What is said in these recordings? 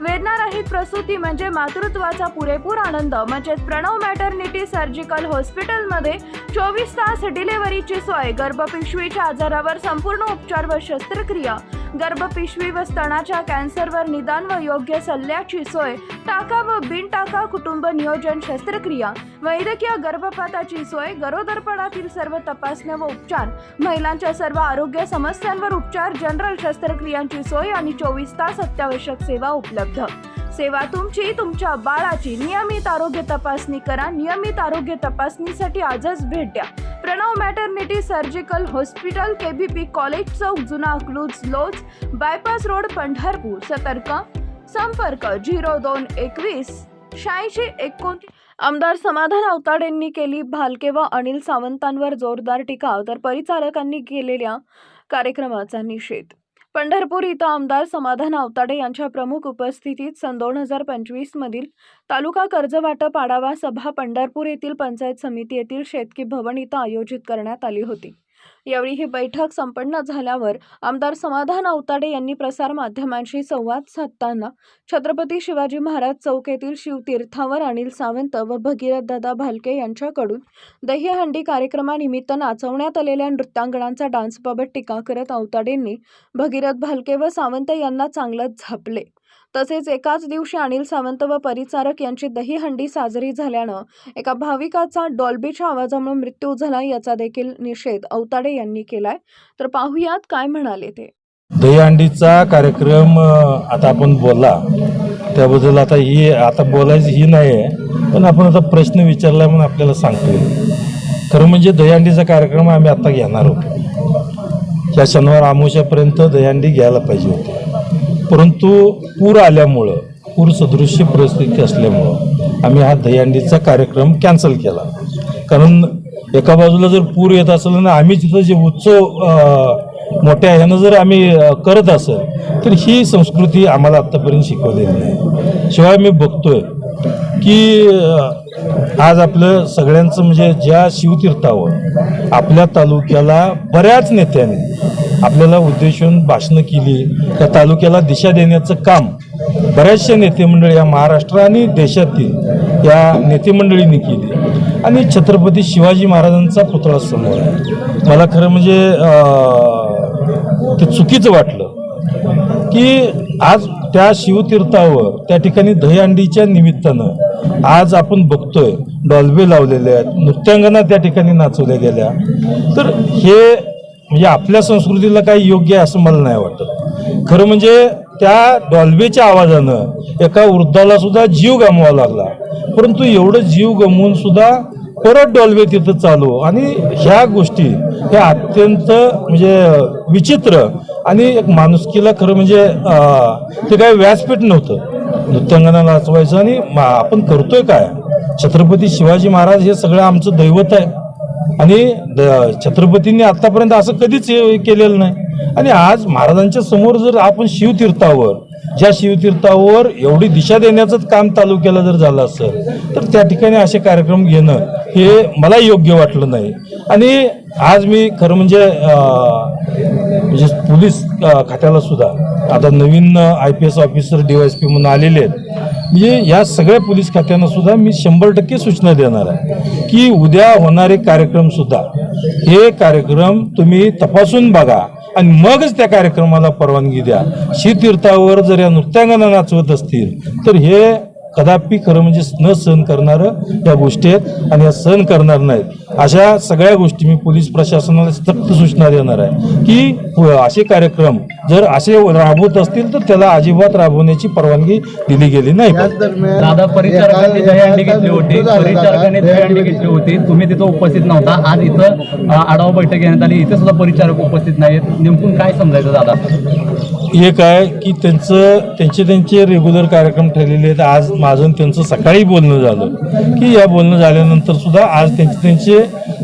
वेदनारहित प्रसूती म्हणजे मातृत्वाचा पुरेपूर आनंद म्हणजेच प्रणव मॅटर्निटी सर्जिकल हॉस्पिटलमध्ये चोवीस तास डिलेव्हरीची सोय गर्भपिशवीच्या आजारावर संपूर्ण उपचार व शस्त्रक्रिया गर्भपिशवी व स्तनाच्या कॅन्सरवर निदान व योग्य सल्ल्याची सोय टाका व बिन टाका कुटुंब नियोजन शस्त्रक्रिया वैद्यकीय गर्भपाताची सोय गरोदरपणातील सर्व तपासण्या व उपचार महिलांच्या सर्व आरोग्य समस्यांवर उपचार जनरल शस्त्रक्रियांची सोय आणि चोवीस तास अत्यावश्यक सेवा उपलब्ध. सेवा तुमची तुमच्या बाळाची. नियमित आरोग्य तपासणी करा. नियमित आरोग्य तपासणीसाठी आजच भेट द्या. Pranav maternity surgical hospital K V P college चौक जुना क्लूज लोज बायपास रोड पंढरपूर. सतर्क. संपर्क झिरो दोन एकवीस शहाऐंशी एकोणतीस. आमदार समाधान अवताडेंनी केली. भालके व अनिल सावंतांवर जोरदार टीका. तर परिचारकांनी केलेल्या कार्यक्रमाचा निषेध. पंढरपूर इथं आमदार समाधान आवताडे यांच्या प्रमुख उपस्थितीत सन दोन हजार पंचवीस मधील तालुका कर्जवाटप आढावा सभा पंढरपूर येथील पंचायत समिती येथील शेतकी भवन इथं आयोजित करण्यात आली होती. यावेळी ही बैठक संपन्न झाल्यावर आमदार समाधान अवताडे यांनी प्रसारमाध्यमांशी संवाद साधताना छत्रपती शिवाजी महाराज चौक येथील शिवतीर्थावर अनिल सावंत व भगीरथ दादा भालके यांच्याकडून दहीहंडी कार्यक्रमानिमित्त नाचवण्यात आलेल्या नृत्यांगणांचा डान्सबाबत टीका करत अवताडेंनी भगीरथ भालके व सावंत यांना चांगलंच झापले. तसेच एकाच दिवशी अनिल सावंत व परिचारक यांची दहीहंडी साजरी झाल्यानं एका भाविकाचा डॉल्बीच्या आवाजामुळे मृत्यू झाला याचा देखील निषेध अवताडे यांनी केलाय. तर पाहुयात काय म्हणाले ते? दहीहंडीचा कार्यक्रम आता आपण बोलला. त्याबद्दल आता ही आता बोलायची ही नाही आहे पण आपण आता प्रश्न विचारला म्हणून आपल्याला सांगतो खरं म्हणजे दहीहंडीचा कार्यक्रम आम्ही आता घेणार होतो. या शनिवार आमोशापर्यंत दहीहंडी घ्यायला पाहिजे होती. परंतु पूर आल्यामुळं पूर सदृश्य परिस्थिती असल्यामुळं आम्ही हा दहीहंडीचा कार्यक्रम कॅन्सल केला. कारण एका बाजूला जर पूर येत असेल ना आम्ही तिथं जे उत्सव मोठ्या ह्यानं जर आम्ही करत असेल तर ही संस्कृती आम्हाला आत्तापर्यंत शिकवलेली नाही. शिवाय मी बघतोय की आज आपलं सगळ्यांचं म्हणजे ज्या शिवतीर्थावर आपल्या तालुक्याला बऱ्याच नेत्यांनी आपल्याला उद्देशून भाषणं केली. त्या तालुक्याला दिशा देण्याचं काम बऱ्याचशा नेतेमंडळ या महाराष्ट्र आणि देशातील या नेतेमंडळींनी केली. आणि छत्रपती शिवाजी महाराजांचा पुतळा समोर आहे. मला खरं म्हणजे ते चुकीचं वाटलं की आज त्या शिवतीर्थावर त्या ठिकाणी दहीहंडीच्या निमित्तानं आज आपण बघतोय डॉल्बे लावलेले आहेत नृत्यांगना त्या ठिकाणी नाचवल्या गेल्या. तर हे म्हणजे आपल्या संस्कृतीला काही योग्य आहे असं मला नाही वाटत. खरं म्हणजे त्या डॉल्बेच्या आवाजानं एका वृद्धाला सुद्धा जीव गमवावा लागला. परंतु एवढं जीव गमवून सुद्धा परत डॉल्बे तिथं चालू. आणि ह्या गोष्टी ह्या अत्यंत म्हणजे विचित्र आणि एक माणुसकीला खरं म्हणजे ते काही व्यासपीठ नव्हतं. नृत्यांगना नाचवायचं आणि मा- आपण करतोय काय? छत्रपती शिवाजी महाराज हे सगळं आमचं दैवत आहे. आणि छत्रपतींनी आतापर्यंत असं कधीच हे केलेलं नाही. आणि आज महाराजांच्या समोर जर आपण शिवतीर्थावर ज्या शिवतीर्थावर एवढी दिशा देण्याचं काम तालुक्याला जर झालं असेल तर त्या ठिकाणी असे कार्यक्रम घेणं हे मला योग्य वाटलं नाही. आणि आज मी खरं म्हणजे म्हणजे पोलीस खात्याला सुद्धा आता नवीन I P S officer D S P म्हणून आलेले आहेत म्हणजे या सगळ्या पोलीस खात्यांना सुद्धा मी शंभर टक्के सूचना देणार आहे की उद्या होणारे कार्यक्रम सुद्धा हे कार्यक्रम तुम्ही तपासून बघा आणि मगच त्या कार्यक्रमाला परवानगी द्या. शीतीर्थावर जर या नृत्यांगना नाचवत असतील तर हे कदापि खरं म्हणजे न सहन करणारं या गोष्टी आहेत आणि या सहन करणार नाहीत. अशा सगळ्या गोष्टी मी पोलीस प्रशासनाला सक्त सूचना देणार आहे की असे कार्यक्रम जर असे राबवत असतील तर त्याला अजिबात राबवण्याची परवानगी दिली गेली नाही. दादा परिचारकांनी दहीहंडी घेतली होती. परिचारकांनी. दहीहंडी घेतली होती. तुम्ही तिथं उपस्थित नव्हता. आज इथं आढावा बैठक घेण्यात आली. इथे सुद्धा परिचारक उपस्थित नाहीत. नेमकून काय समजायचं दादा? एक आहे की त्यांचं त्यांचे त्यांचे रेग्युलर कार्यक्रम ठरलेले आहेत. आज माझं त्यांचं सकाळी बोलणं झालं. की या बोलणं झाल्यानंतर सुद्धा आज त्यांचे त्यांचे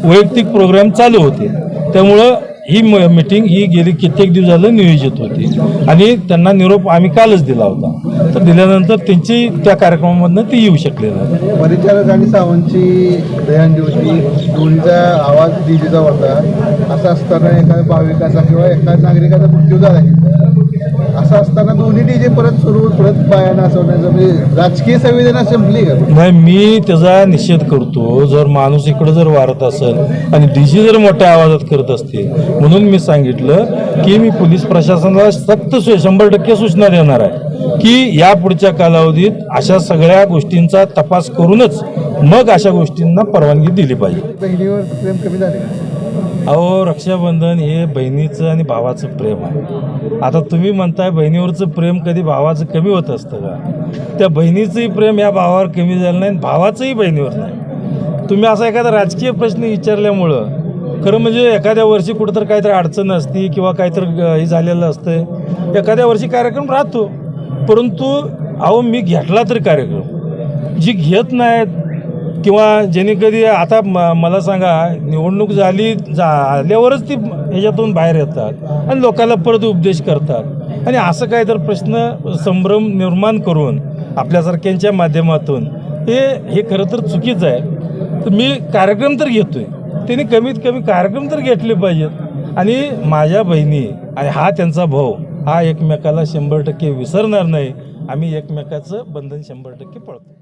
वैयक्तिक प्रोग्राम चालू होते. त्यामुळं ही म मिटिंग ही गेली कित्येक दिवस झालं नियोजित होती. आणि त्यांना निरोप आम्ही कालच दिला होता. तर दिल्यानंतर त्यांची त्या कार्यक्रमामधनं ती येऊ शकले नाही परिचारक आणि सावंतची दयान दिवशी दोन्हीचा आवाज दिलेला होता. असा असताना एखाद्या भाविकाचा किंवा एखाद्या नागरिकाचा मृत्यू झाला असं असताना दोन्ही डीजे परत सुरू परत बायानं असवण्याचं म्हणजे राजकीय संवेदना संपली का? नाही मी त्याचा निषेध करतो जर माणूस इकडं जर वारत असेल आणि डीजे जर मोठ्या आवाजात करत असतील म्हणून मी सांगितलं की मी पोलीस प्रशासनाला सक्त शंभर टक्के सूचना देणार आहे की या पुढच्या कालावधीत अशा सगळ्या गोष्टींचा तपास करूनच मग अशा गोष्टींना परवानगी दिली पाहिजे. बहिणीवर प्रेम कमी झाले अहो रक्षाबंधन हे बहिणीचं आणि भावाचं प्रेम आहे. आता तुम्ही म्हणताय बहिणीवरचं प्रेम कधी भावाचं कमी होत असतं का? त्या बहिणीचंही प्रेम या भावावर कमी झालं नाही आणि भावाचंही बहिणीवर नाही. तुम्ही असा एखादा राजकीय प्रश्न विचारल्यामुळं खरं म्हणजे एखाद्या वर्षी कुठंतरी काहीतरी अडचण असती किंवा काहीतरी हे झालेलं असतं एखाद्या वर्षी कार्यक्रम राहतो. परंतु अहो मी घेतला तरी कार्यक्रम. जी घेत नाहीत किंवा ज्यांनी कधी आता म- मला सांगा निवडणूक झाली झाल्यावरच ती ह्याच्यातून बाहेर येतात आणि लोकांना परत उपदेश करतात. आणि असं काय तर प्रश्न संभ्रम निर्माण करून आपल्यासारख्यांच्या माध्यमातून हे हे खरं तर चुकीचं आहे. तर मी कार्यक्रम तर घेतो आहे त्यांनी कमीत कमी कार्यक्रम तर घेतले पाहिजेत. आणि माझ्या बहिणी आणि हा त्यांचा भाऊ हा एकमेकाला शंभर टक्के विसरणार नाही. आम्ही एकमेकाचं बंधन शंभर टक्के पळतो.